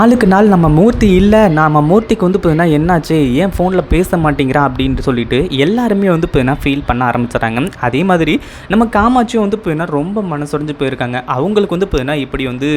நாளுக்கு நாள் நம்ம மூர்த்தி இல்லை நம்ம மூர்த்திக்கு வந்து பார்த்தீங்கன்னா என்னாச்சு? ஏன் ஃபோனில் பேச மாட்டேங்கிறா அப்படின்ட்டு சொல்லிட்டு எல்லாருமே வந்து பார்த்தீங்கன்னா ஃபீல் பண்ண ஆரம்பிச்சிடுறாங்க. அதே மாதிரி நம்ம காமாட்சியும் வந்து பார்த்தீங்கன்னா ரொம்ப மனசுடைஞ்சு போயிருக்காங்க. அவங்களுக்கு வந்து பார்த்தீங்கன்னா இப்படி வந்து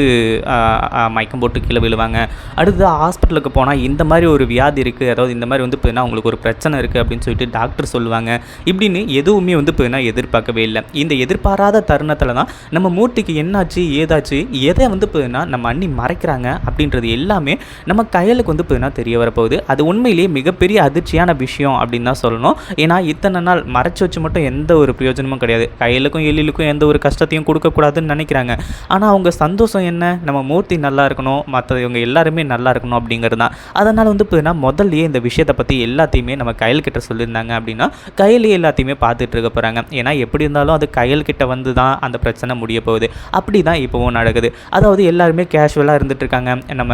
மயக்கம் போட்டு கீழே விழுவாங்க. அடுத்து ஹாஸ்பிட்டலுக்கு போனால் இந்த மாதிரி ஒரு வியாதி இருக்குது அதாவது இந்த மாதிரி வந்து பார்த்தீங்கன்னா உங்களுக்கு ஒரு பிரச்சனை இருக்குது அப்படின்னு சொல்லிட்டு டாக்டர் சொல்லுவாங்க. இப்படின்னு எதுவுமே வந்து பார்த்தீங்கன்னா எதிர்பார்க்கவே இல்லை. இந்த எதிர்பாராத தருணத்தில் தான் நம்ம மூர்த்திக்கு என்னாச்சு ஏதாச்சு எதை வந்து பார்த்தீங்கன்னா நம்ம அண்ணி மறைக்கிறாங்க அப்படின்றது எல்லாமே நம்ம கையலுக்கு வந்து பார்த்தீங்கன்னா தெரிய வரப்போகுது. அது உண்மையிலேயே மிகப்பெரிய அதிர்ச்சியான விஷயம் அப்படின்னு தான் சொல்லணும். ஏன்னா இத்தனை நாள் மறைச்சு வச்சு மட்டும் எந்த ஒரு பிரயோஜனமும் கிடையாது. கையலுக்கும் எழிலுக்கும் எந்த ஒரு கஷ்டத்தையும் கொடுக்கக்கூடாதுன்னு நினைக்கிறாங்க. ஆனால் அவங்க சந்தோஷம் என்ன? நம்ம மூர்த்தி நல்லா இருக்கணும். மற்ற இவங்க எல்லாருமே நல்லா இருக்கணும் அப்படிங்கிறது தான் அதனால் வந்து பார்த்தீங்கன்னா முதல்லயே இந்த விஷயத்தை பற்றி எல்லாத்தையுமே நம்ம கையல் கிட்ட சொல்லியிருந்தாங்க அப்படின்னா கையிலேயே எல்லாத்தையுமே பார்த்துட்டு இருக்க போகிறாங்க ஏன்னா எப்படி இருந்தாலும் அது கையல் கிட்ட வந்து தான் அந்த பிரச்சனை முடிய போகுது. அப்படி தான் இப்போவும் நடக்குது. அதாவது எல்லாருமே கேஷுவலாக இருந்துட்டு இருக்காங்க. நம்ம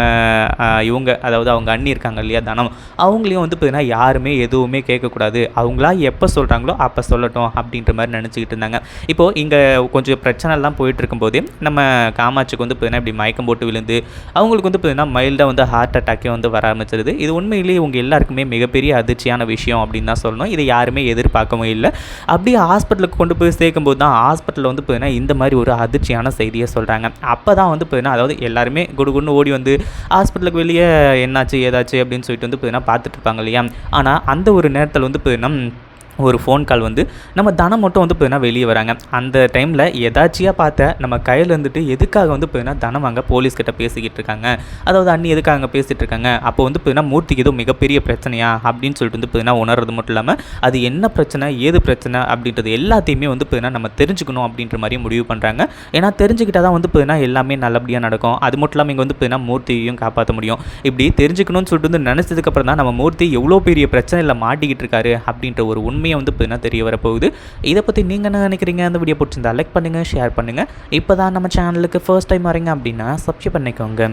இவங்க அதாவது அவங்க அண்ணி இருக்காங்க இல்லையா தனம் அவங்களையும் வந்து பார்த்தீங்கன்னா யாருமே எதுவுமே கேட்கக்கூடாது. அவங்களா எப்போ சொல்கிறாங்களோ அப்போ சொல்லட்டும் அப்படின்ற மாதிரி நினச்சிக்கிட்டு இருந்தாங்க. இப்போது இங்கே கொஞ்சம் பிரச்சனைலாம் போயிட்டு இருக்கும்போதே நம்ம காமாட்சிக்கு வந்து பார்த்தீங்கன்னா இப்படி மயக்கம் போட்டு விழுந்து அவங்களுக்கு வந்து பார்த்தீங்கன்னா மைல்டாக வந்து ஹார்ட் அட்டாக்கே வந்து வர ஆரம்பிச்சிருது. இது உண்மையிலேயே இவங்க எல்லாருக்குமே மிகப்பெரிய அதிர்ச்சியான விஷயம் அப்படின்னு தான் சொல்லணும். இதை யாருமே எதிர்பார்க்கவும் இல்லை. அப்படியே ஹாஸ்பிட்டலுக்கு கொண்டு போய் சேர்க்கும்போது தான் ஹாஸ்பிட்டலில் வந்து பார்த்தீங்கன்னா இந்த மாதிரி ஒரு அதிர்ச்சியான செய்தியை சொல்கிறாங்க அப்போ தான் வந்து பார்த்தீங்கன்னா அதாவது எல்லாருமே குடுகுன்னு ஓடி வந்து ஹாஸ்பிட்டலுக்கு வெளியே என்னாச்சு ஏதாச்சு அப்படின்னு சொல்லிட்டு வந்து பார்த்தீங்கன்னா பார்த்துட்டு இருப்பாங்க இல்லையா? ஆனால் அந்த ஒரு நேரத்தில் வந்து பார்த்தீங்கன்னா ஒரு ஃபோன் கால் வந்து நம்ம தனம் மட்டும் வந்து பார்த்தீங்கன்னா வெளியே வராங்க. அந்த டைமில் எதாச்சியாக பார்த்த நம்ம கையில் இருந்துட்டு எதுக்காக வந்து பார்த்தீங்கன்னா தனம் அங்கே போலீஸ்கிட்ட பேசிக்கிட்டு இருக்காங்க. அதாவது அண்ணி எதுக்காக அங்கே பேசிகிட்டு இருக்காங்க? அப்போ வந்து பார்த்தீங்கன்னா மூர்த்திக்கு ஏதோ மிகப்பெரிய பிரச்சனையா? அப்படின்னு சொல்லிட்டு வந்து பார்த்தீங்கன்னா உணர்றது மட்டும் இல்லாமல் அது என்ன பிரச்சனை ஏது பிரச்சனை அப்படின்றது எல்லாத்தையுமே வந்து பார்த்தீங்கன்னா நம்ம தெரிஞ்சுக்கணும் அப்படின்ற மாதிரி முடிவு பண்ணுறாங்க ஏன்னா தெரிஞ்சுக்கிட்டா தான் வந்து பார்த்தீங்கன்னா எல்லாமே நல்லபடியாக நடக்கும். அது மட்டும் இல்லாமல் இங்கே வந்து பார்த்தீங்கன்னா மூர்த்தியையும் காப்பாற்ற முடியும். இப்படி தெரிஞ்சுக்கணும்னு சொல்லிட்டு வந்து நினச்சதுக்கப்புறம் தான் நம்ம மூர்த்தி எவ்வளோ பெரிய பிரச்சனையில் மாட்டிக்கிட்டு இருக்காரு அப்படின்ற ஒரு உண்மை உண்மையை வந்து பார்த்தீங்கன்னா தெரிய வரப்போகுது? இதை பற்றி நீங்கள் என்ன நினைக்கிறீங்க? அந்த வீடியோ பிடிச்சிருந்தா லைக் பண்ணுங்கள் ஷேர் பண்ணுங்கள் இப்போ தான் நம்ம சேனலுக்கு ஃபர்ஸ்ட் டைம் வரீங்க அப்படின்னா சப்ஸ்கிரைப் பண்ணிக்கோங்க.